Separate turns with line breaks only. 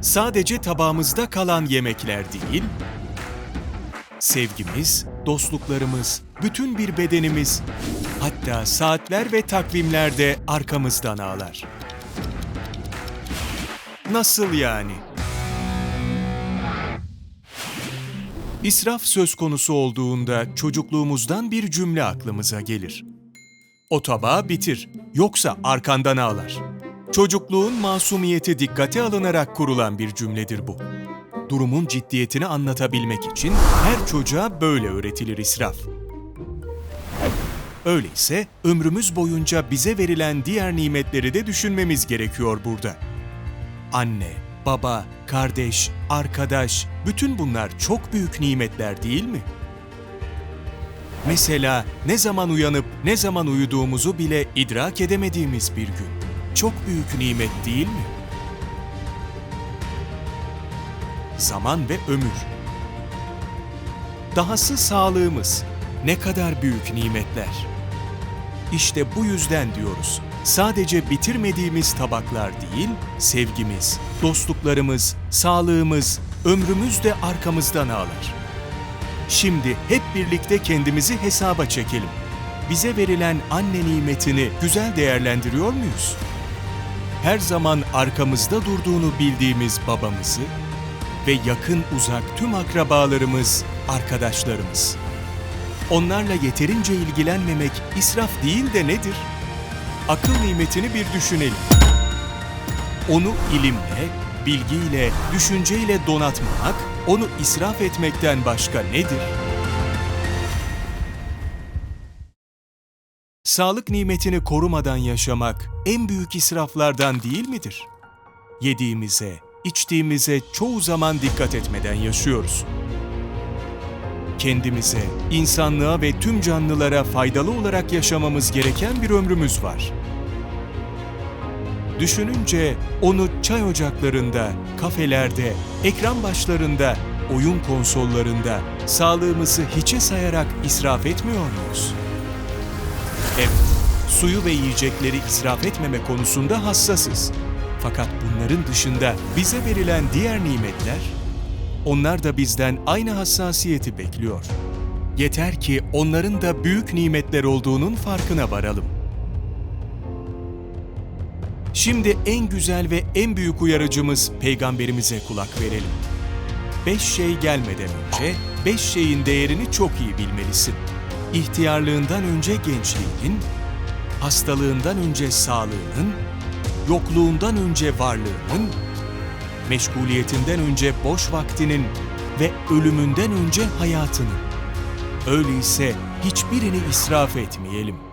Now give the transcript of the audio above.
sadece tabağımızda kalan yemekler değil, sevgimiz, dostluklarımız, bütün bir bedenimiz, hatta saatler ve takvimler de arkamızdan ağlar. Nasıl yani? İsraf söz konusu olduğunda çocukluğumuzdan bir cümle aklımıza gelir. O tabağı bitir, yoksa arkandan ağlar. Çocukluğun masumiyeti dikkate alınarak kurulan bir cümledir bu. Durumun ciddiyetini anlatabilmek için her çocuğa böyle öğretilir israf. Öyleyse ömrümüz boyunca bize verilen diğer nimetleri de düşünmemiz gerekiyor burada. Anne, baba, kardeş, arkadaş, bütün bunlar çok büyük nimetler değil mi? Mesela ne zaman uyanıp ne zaman uyuduğumuzu bile idrak edemediğimiz bir gün. Çok büyük nimet değil mi? Zaman ve ömür. Dahası sağlığımız. Ne kadar büyük nimetler. İşte bu yüzden diyoruz. Sadece bitirmediğimiz tabaklar değil, sevgimiz, dostluklarımız, sağlığımız, ömrümüz de arkamızdan ağlar. Şimdi hep birlikte kendimizi hesaba çekelim. Bize verilen anne nimetini güzel değerlendiriyor muyuz? Her zaman arkamızda durduğunu bildiğimiz babamızı ve yakın uzak tüm akrabalarımız, arkadaşlarımız. Onlarla yeterince ilgilenmemek israf değil de nedir? Akıl nimetini bir düşünelim. Onu ilimle, bilgiyle, düşünceyle donatmamak, onu israf etmekten başka nedir? Sağlık nimetini korumadan yaşamak en büyük israflardan değil midir? Yediğimize, içtiğimize çoğu zaman dikkat etmeden yaşıyoruz. Kendimize, insanlığa ve tüm canlılara faydalı olarak yaşamamız gereken bir ömrümüz var. Düşününce onu çay ocaklarında, kafelerde, ekran başlarında, oyun konsollarında sağlığımızı hiçe sayarak israf etmiyor muyuz? Evet, suyu ve yiyecekleri israf etmeme konusunda hassasız. Fakat bunların dışında bize verilen diğer nimetler, onlar da bizden aynı hassasiyeti bekliyor. Yeter ki onların da büyük nimetler olduğunun farkına varalım. Şimdi en güzel ve en büyük uyarıcımız peygamberimize kulak verelim. Beş şey gelmeden önce beş şeyin değerini çok iyi bilmelisin. İhtiyarlığından önce gençliğin, hastalığından önce sağlığının, yokluğundan önce varlığının, meşguliyetinden önce boş vaktinin ve ölümünden önce hayatının. Öyleyse hiçbirini israf etmeyelim.